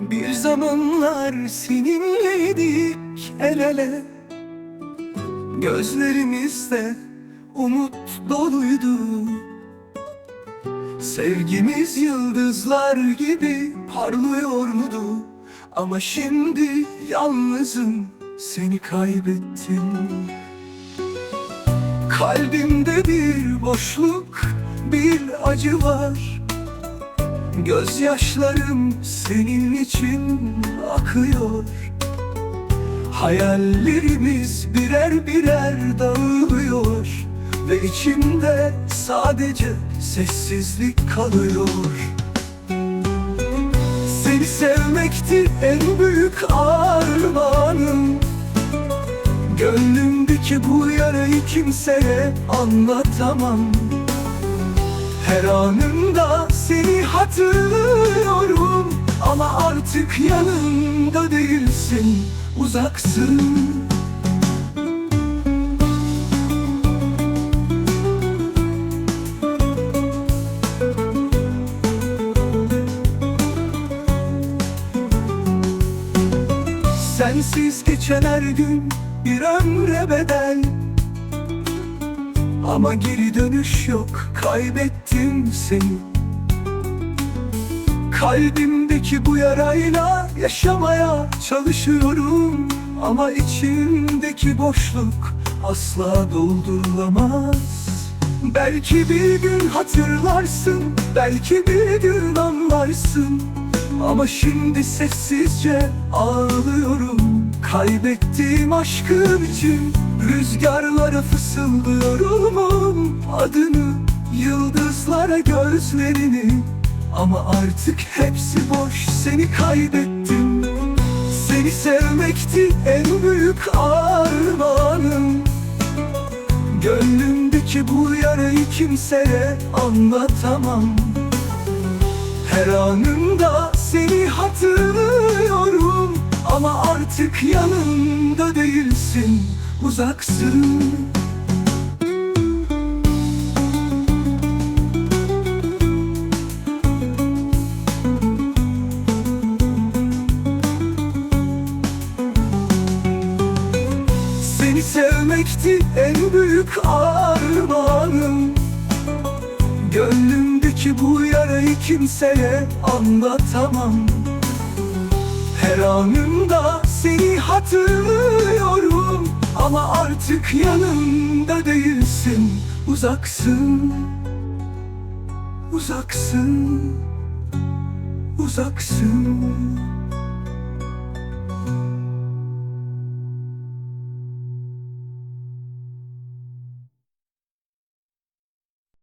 Bir zamanlar seninleydik el ele. Gözlerimizde umut doluydu. Sevgimiz yıldızlar gibi parlıyordu Ama şimdi yalnızım seni kaybettim. Kalbimde bir boşluk, bir acı var Gözyaşlarım senin için akıyor. Hayallerimiz birer birer dağılıyor Ve içimde sadece sessizlik kalıyor. Seni sevmekti en büyük armağanım. Gönlümdeki bu yarayı kimseye anlatamam Her anımda seni hatırlıyorum. Ama artık yanımda değilsin, uzaksın. Sensiz geçen her gün bir ömre bedel Ama geri dönüş yok kaybettim seni. Kalbimdeki bu yarayla yaşamaya çalışıyorum. Ama içimdeki boşluk asla doldurulamaz. Belki bir gün hatırlarsın, belki bir gün anlarsın. Ama şimdi sessizce ağlıyorum. Kaybettiğim aşkım için rüzgarlara fısıldıyorum Adını, yıldızlara gözlerini. Ama artık hepsi boş seni kaybettim. Seni sevmekti en büyük armağanım. Gönlümdeki bu yarayı kimseye anlatamam. Her anımda seni hatırlıyorum. Ama artık yanımda değilsin, uzaksın Seni sevmekti en büyük armağanım. Gönlümdeki bu yarayı kimseye anlatamam. Her anımda seni hatırlıyorum. Ama artık yanımda değilsin. Uzaksın. Uzaksın. Uzaksın